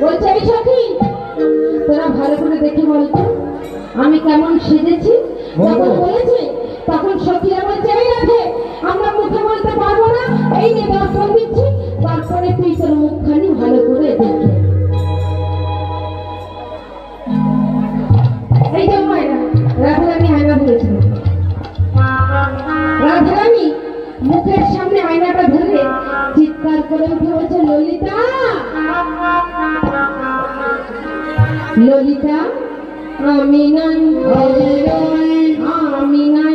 বলছে আমি সখী তোরা ভালো করে দেখে বলতো আমি কেমন সেজেছি? যখন বলেছে তখন তারপরে তুই তোর মুখখানি ভালো করে দেখে মুখের সামনে আয়নাটা ধরে চিৎকার করে উঠে বলছে, ললিতা! ললিতা, আমি নাই আমি নাই